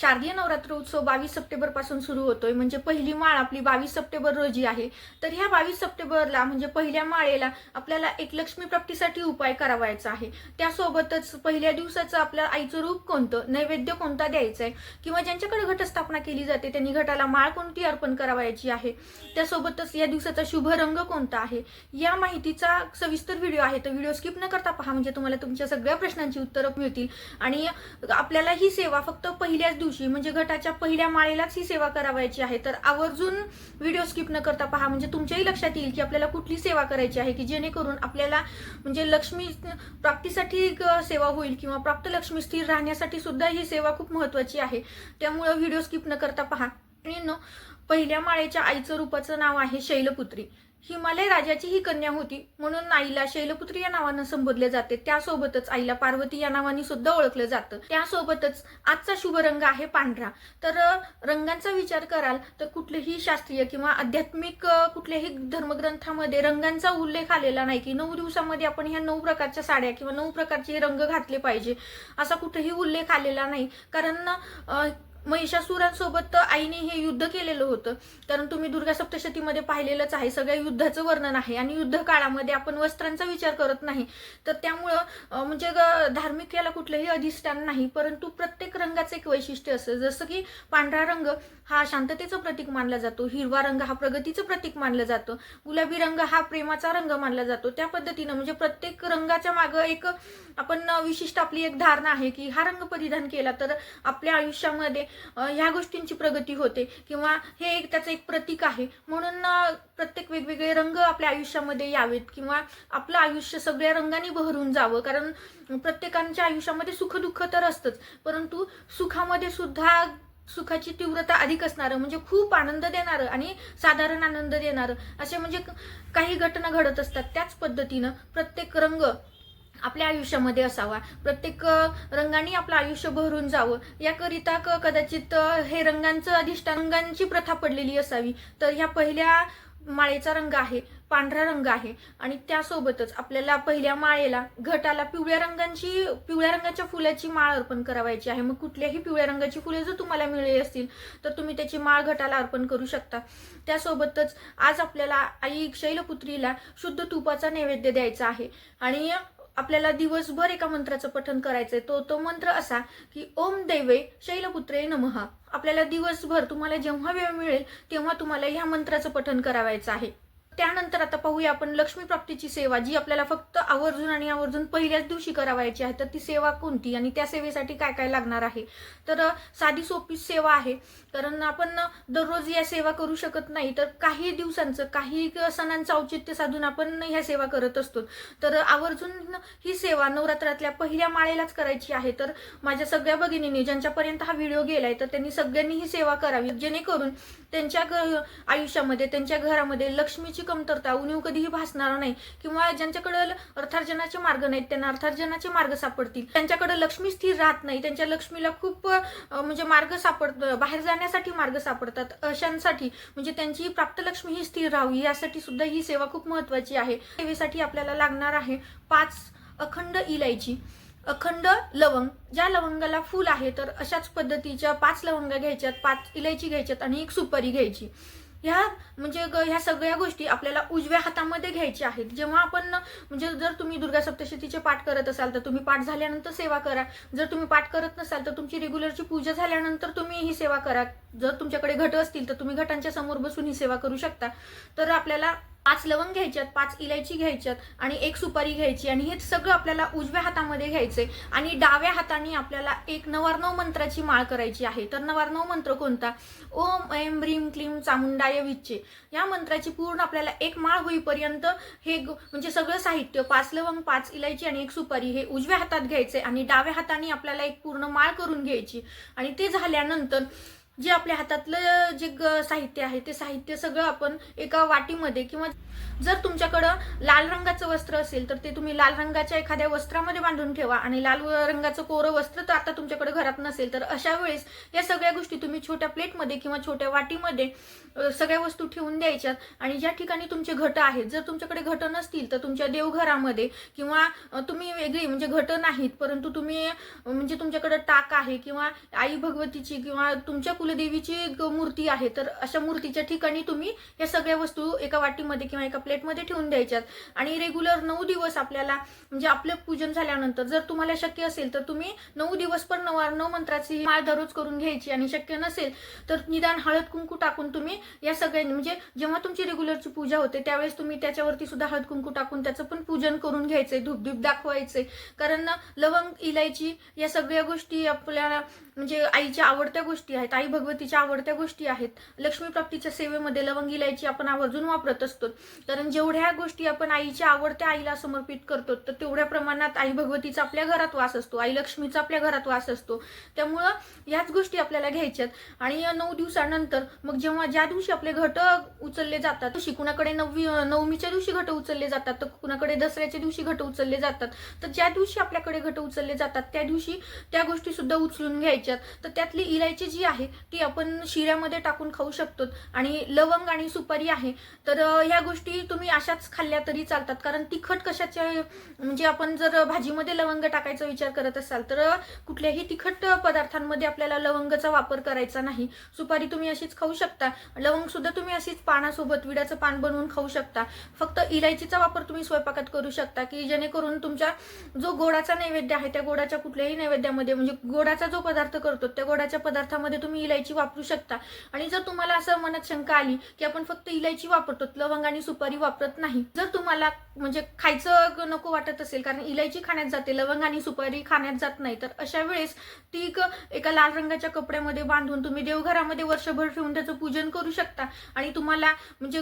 शारदीय नवरात्र उत्सव बावीस सप्टेंबरपासून सुरू होतोय. म्हणजे पहिली माळ आपली बावीस सप्टेंबर रोजी आहे. तर ह्या बावीस सप्टेंबरला म्हणजे पहिल्या माळेला आपल्याला एक लक्ष्मी प्राप्तीसाठी उपाय करावायचा आहे. त्यासोबतच पहिल्या दिवसाचं आपल्या आईचं रूप कोणतं? नैवेद्य कोणता द्यायचा आहे किंवा ज्यांच्याकडे घटस्थापना केली जाते त्यांनी घटाला माळ कोणती अर्पण करावायची आहे? त्यासोबतच या दिवसाचा शुभ रंग कोणता आहे? या माहितीचा सविस्तर व्हिडिओ आहे. तर व्हिडिओ स्किप न करता पहा. म्हणजे तुम्हाला तुमच्या सगळ्या प्रश्नांची उत्तरं मिळतील. आणि आपल्याला ही सेवा फक्त पहिल्याच दिवशी म्हणजे गटाच्या पहिल्या माळेलाच ही सेवा करावायची आहे. तर आवर्जून व्हिडिओ स्किप न करता पहा म्हणजे तुमच्याही लक्षात येईल की आपल्याला कुठली सेवा करायची आहे की जेणेकरून आपल्याला म्हणजे लक्ष्मी प्राप्तीसाठी सेवा होईल किंवा प्राप्त लक्ष्मी स्थिर राहण्यासाठी सुद्धा ही सेवा खूप महत्वाची आहे. त्यामुळं व्हिडिओ स्किप न करता पहा. पहिल्या माळेच्या आईचं रूपाचं नाव आहे शैलपुत्री. हिमालय राजाची ही कन्या होती. म्हणून आईला शैलपुत्री या नावानं संबोधले जाते. त्यासोबतच आईला पार्वती या नावाने सुद्धा ओळखलं जातं. त्यासोबतच आजचा शुभ रंग आहे पांढरा. तर रंगांचा विचार कराल तर कुठलेही शास्त्रीय किंवा आध्यात्मिक कुठल्याही धर्मग्रंथामध्ये रंगांचा उल्लेख आलेला नाही की नऊ दिवसामध्ये आपण ह्या नऊ प्रकारच्या साड्या किंवा नऊ प्रकारचे रंग घातले पाहिजे असा कुठेही उल्लेख आलेला नाही. कारण महिषासुरांसोबत आईने हे युद्ध केलेलं होतं. कारण तुम्ही दुर्गा सप्तशतीमध्ये पाहिलेलंच आहे. सगळ्या युद्धाचं वर्णन आहे. आणि युद्ध काळामध्ये आपण वस्त्रांचा विचार करत नाही. तर त्यामुळं म्हणजे ग- धार्मिक याला कुठलंही अधिष्ठान नाही. परंतु प्रत्येक रंगाचं एक वैशिष्ट्य असतं जसं की पांढरा रंग हा शांततेचं प्रतीक मानला जातो. हिरवा रंग हा प्रगतीचं प्रतीक मानलं जातं. गुलाबी रंग हा प्रेमाचा रंग मानला जातो. त्या पद्धतीनं म्हणजे प्रत्येक रंगाच्या मागं एक आपण विशिष्ट आपली एक धारणा आहे की हा रंग परिधान केला तर आपल्या आयुष्यामध्ये ह्या गोष्टींची प्रगती होते किंवा हे एक त्याचं एक प्रतीक आहे. म्हणून प्रत्येक वेगवेगळे रंग आपल्या आयुष्यामध्ये यावेत किंवा आपलं आयुष्य सगळ्या रंगाने बहरून जावं. कारण प्रत्येकांच्या आयुष्यामध्ये सुखदुःख तर असतंच. परंतु सुखामध्ये सुद्धा सुखाची तीव्रता अधिक असणारं म्हणजे खूप आनंद देणारं आणि साधारण आनंद देणारं असे म्हणजे काही घटना घडत असतात. त्याच पद्धतीनं प्रत्येक रंग आपल्या आयुष्यामध्ये असावा. प्रत्येक रंगाने आपलं आयुष्य भरून जावं. याकरिता क- कदाचित हे रंगांचं अधिष्ठान रंगांची प्रथा पडलेली असावी. तर ह्या पहिल्या माळेचा रंग आहे पांढरा रंग आहे. आणि त्यासोबतच आपल्याला पहिल्या माळेला घटाला पिवळ्या रंगांची पिवळ्या रंगाच्या फुलाची माळ अर्पण करावायची आहे. मग कुठल्याही पिवळ्या रंगाची फुले जर तुम्हाला मिळली असतील तर तुम्ही त्याची माळ घटाला अर्पण करू शकता. त्यासोबतच आज आपल्याला आई शैलपुत्रीला शुद्ध तुपाचा नैवेद्य द्यायचा आहे. आणि आपल्याला दिवसभर एका मंत्राचं पठन करायचंय. तो तो मंत्र असा की ओम देवे शैलपुत्रे नमः. आपल्याला दिवसभर तुम्हाला जेव्हा वेळ मिळेल तेव्हा तुम्हाला ह्या मंत्राचं पठन करावायचं आहे. त्यानंतर आता पाहूया आपण लक्ष्मी प्राप्तीची सेवा जी आपल्याला फक्त आवर्जून आणि आवर्जून पहिल्याच दिवशी करावायची आहे तर ती सेवा कोणती आणि त्या सेवेसाठी काय काय लागणार आहे? तर साधी सोपी सेवा आहे कारण आपण दररोज या सेवा करू शकत नाही तर काही दिवसांचं काही सणांचं औचित्य साधून आपण ह्या सेवा करत असतो. तर आवर्जून ही सेवा नवरात्रातल्या पहिल्या माळेलाच करायची आहे. तर माझ्या सगळ्या भगिनींनी ज्यांच्यापर्यंत हा व्हिडिओ गेलाय तर त्यांनी सगळ्यांनी ही सेवा करावी जेणेकरून त्यांच्या आयुष्यामध्ये त्यांच्या घरामध्ये लक्ष्मीची कमतरता उणीव कधीही भासणार नाही. किंवा ज्यांच्याकडे अर्थार्जनाचे मार्ग नाहीत त्यांना अर्थार्जनाचे मार्ग सापडतील. त्यांच्याकडे लक्ष्मी स्थिर राहत नाही. त्यांच्या लक्ष्मीला खूप म्हणजे मार्ग सापड बाहेर जाण्यासाठी मार्ग सापडतात. अशांसाठी म्हणजे त्यांची प्राप्त लक्ष्मी ही स्थिर राहावी यासाठी सुद्धा ही सेवा खूप महत्वाची आहे. सेवेसाठी आपल्याला लागणार आहे पाच अखंड इलायची. अखंड लवंग. ज्या लवंगाला फूल आहे तर अशाच पद्धतीच्या पाच लवंगा घ्यायच्यात पाच इलायची घ्यायच्यात आणि एक सुपारी घ्यायची. ह्या म्हणजे ग- ह्या सगळ्या गोष्टी आपल्याला उजव्या हातामध्ये घ्यायच्या आहेत. जेव्हा आपण म्हणजे जर तुम्ही दुर्गा सप्तशतीचे पाठ करत असाल तर तुम्ही पाठ झाल्यानंतर सेवा करा. जर तुम्ही पाठ करत नसाल तर तुमची रेग्युलरची पूजा झाल्यानंतर तुम्ही ही सेवा करा. जर तुमच्याकडे घट असतील तर तुम्ही घटांच्या समोर बसून ही सेवा करू शकता. तर आपल्याला पाच लवंग घ्यायच्यात पाच इलायची घ्यायच्यात आणि एक सुपारी घ्यायची आणि हे सगळं आपल्याला उजव्या हातामध्ये घ्यायचंय. आणि डाव्या हाताने आपल्याला एक नवार्णव मंत्राची माळ करायची आहे. तर नवार्णव मंत्र कोणता? ओम ऐम ह्रीम क्लीम चामुंडाय विच्चे. या मंत्राची पूर्ण आपल्याला एक माळ होईपर्यंत हे म्हणजे सगळं साहित्य पाच लवंग पाच इलायची आणि एक सुपारी हे उजव्या हातात घ्यायचे आणि डाव्या हाताने आपल्याला एक पूर्ण माळ करून घ्यायची. आणि ते झाल्यानंतर जे आपल्या हातातलं जे ग- साहित्य आहे ते साहित्य सगळं आपण एका वाटीमध्ये किंवा जर तुमच्याकडं लाल रंगाचं वस्त्र असेल तर ते तुम्ही लाल रंगाच्या एखाद्या वस्त्रामध्ये बांधून ठेवा आणि लाल रंगाचं कोरं वस्त्र तर आता तुमच्याकडे घरात नसेल तर अशा वेळेस या सगळ्या गोष्टी तुम्ही छोट्या प्लेटमध्ये किंवा छोट्या वाटीमध्ये सगळ्या वस्तू ठेवून द्यायच्यात आणि ज्या ठिकाणी तुमचे घट आहेत जर तुमच्याकडे घट नसतील तर तुमच्या देवघरामध्ये किंवा तुम्ही वेगळी म्हणजे घट नाहीत परंतु तुम्ही म्हणजे तुमच्याकडे टाक आहे किंवा आई भगवतीची किंवा तुमच्या कुल कुलदेवीची एक मूर्ती आहे तर अशा मूर्तीच्या ठिकाणी तुम्ही या सगळ्या वस्तू एका वाटीमध्ये किंवा एका प्लेटमध्ये ठेवून द्यायच्यात. आणि रेग्युलर नऊ दिवस आपल्याला म्हणजे आपलं पूजन झाल्यानंतर जर तुम्हाला शक्य असेल तर तुम्ही नऊ दिवस पण नऊ नऊ मंत्राची माळ दररोज करून घ्यायची आणि शक्य नसेल तर निदान हळद कुंकू टाकून तुम्ही या सगळ्या म्हणजे जेव्हा तुमची रेग्युलरची पूजा होते त्यावेळेस तुम्ही त्याच्यावरती सुद्धा हळद कुंकू टाकून त्याचं पण पूजन करून घ्यायचंय धूपधूप दाखवायचे. कारण लवंग इलायची या सगळ्या गोष्टी आपल्याला म्हणजे आईच्या आवडत्या गोष्टी आहेत आई भगवतीच्या आवडत्या गोष्टी आहेत. लक्ष्मी प्राप्तीच्या सेवेमध्ये लवंग इलायची आपण आवर्जून वापरत असतो. कारण जेवढ्या गोष्टी आपण आईच्या आवडत्या आईला समर्पित करतो तर तेवढ्या प्रमाणात आई भगवतीचा आपल्या घरात वास असतो. आई लक्ष्मीचा आपल्या घरात वास असतो. त्यामुळं याच गोष्टी आपल्याला घ्यायच्यात. आणि या नऊ दिवसानंतर मग जेव्हा ज्या दिवशी आपले घट उचलले जातात तशी कुणाकडे नववी नवमीच्या दिवशी घट उचलले जातात तर कुणाकडे दसऱ्याच्या दिवशी घट उचलले जातात. तर ज्या दिवशी आपल्याकडे घट उचलले जातात त्या दिवशी त्या गोष्टी सुद्धा उचलून घ्यायच्यात. तर त्यातली इलायची जी आहे ती आपण शिऱ्यामध्ये टाकून खाऊ शकतो. आणि लवंग आणि सुपारी आहे. तर ह्या गोष्टी तुम्ही अशाच खाल्ल्या तरी चालतात. कारण तिखट कशाच्या म्हणजे आपण जर भाजीमध्ये लवंग टाकायचा विचार करत असाल तर कुठल्याही तिखट पदार्थांमध्ये आपल्याला लवंगाचा वापर करायचा नाही. सुपारी तुम्ही अशीच खाऊ शकता. लवंग सुद्धा तुम्ही अशीच पानासोबत विड्याचं पान बनवून खाऊ शकता. फक्त इलायचीचा वापर तुम्ही स्वयंपाकात करू शकता की जेणेकरून तुमच्या जो गोडाचा नैवेद्य आहे त्या गोडाच्या कुठल्याही नैवेद्यामध्ये म्हणजे गोडाचा जो पदार्थ करतो त्या गोडाच्या पदार्थामध्ये तुम्ही इलायची वापरू शकता. आणि जर तुम्हाला असं मनात शंका आली की आपण फक्त इलायची वापरतो लवंग आणि सुपारी वापरत नाही जर तुम्हाला म्हणजे खायचं नको वाटत असेल कारण इलायची खाण्यात जाते लवंग आणि सुपारी खाण्यात जात नाही तर अशा वेळेस ती एका लाल रंगाच्या कपड्यामध्ये बांधून तुम्ही देवघरामध्ये वर्षभर ठेवून त्याचं पूजन करू शकता. आणि तुम्हाला म्हणजे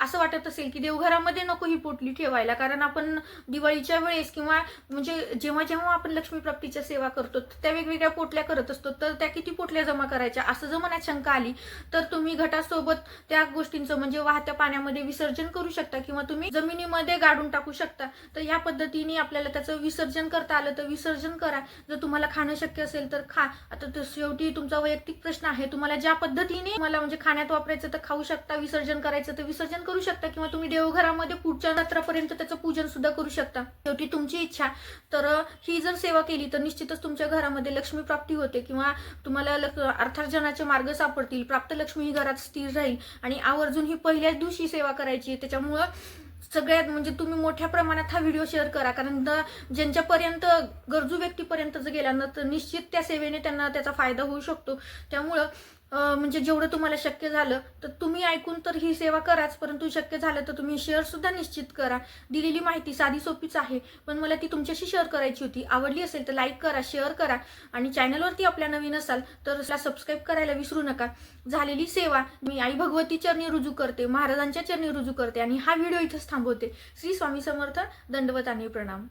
असं वाटत असेल की देवघरामध्ये नको ही पोटली ठेवायला कारण आपण दिवाळीच्या वेळेस किंवा म्हणजे जेव्हा जेव्हा आपण लक्ष्मी प्राप्तीच्या सेवा करतो तर त्या वेगवेगळ्या पोटल्या करत असतो तर त्या किती पोटल्या जमा करायच्या असं जर मनात शंका आली तर तुम्ही घटासोबत त्या गोष्टींचं म्हणजे वाहत्या पाण्यामध्ये विसर्जन करू शकता किंवा तुम्ही जमिनीमध्ये गाडून टाकू शकता. तर या पद्धतीने आपल्याला त्याचं विसर्जन करता आलं तर विसर्जन करा. जर तुम्हाला खाणं शक्य असेल तर खा. आता शेवटी तुमचा वैयक्तिक प्रश्न आहे तुम्हाला ज्या पद्धतीने मला म्हणजे खाण्यात वापरायचं तर खाऊ शकता विसर्जन करायचं तर विसर्जन करू शकता किंवा तुम्ही देवघरामध्ये पुढच्या रात्रापर्यंत त्याचं पूजन सुद्धा करू शकता. शेवटी तुमची इच्छा. तर ही जर सेवा केली तर निश्चितच तुमच्या घरामध्ये लक्ष्मी प्राप्ती होते किंवा तुम्हाला अर्थार्जना अर्थार्जनाचे मार्ग सापडतील प्राप्त लक्ष्मी ही घरात स्थिर राहील आणि आवर्जून ही पहिल्याच दिवशी सेवा करायची आहे. त्याच्यामुळं सगळ्यात म्हणजे तुम्ही मोठ्या प्रमाणात हा व्हिडिओ शेअर करा कारण द- ज्यांच्यापर्यंत गरजू व्यक्तीपर्यंत जर गेला तर निश्चित त्या सेवेने त्यांना त्याचा फायदा होऊ शकतो त्यामुळं म्हणजे जेवढं तुम्हाला शक्य झालं तर तुम्ही ऐकून तर ही सेवा कराच परंतु शक्य झालं तर तुम्ही शेअर सुद्धा निश्चित करा. दिलेली माहिती साधी सोपीच आहे पण मला ती तुमच्याशी शेअर करायची होती. आवडली असेल तर लाईक करा शेअर करा आणि चॅनलवरती आपल्या नवीन असाल तर सबस्क्राईब करायला विसरू नका. झालेली सेवा मी आई भगवती चरणी रुजू करते महाराजांच्या चरणी रुजू करते आणि हा व्हिडिओ इथंच थांबवते. श्री स्वामी समर्थ दंडवत आणि प्रणाम.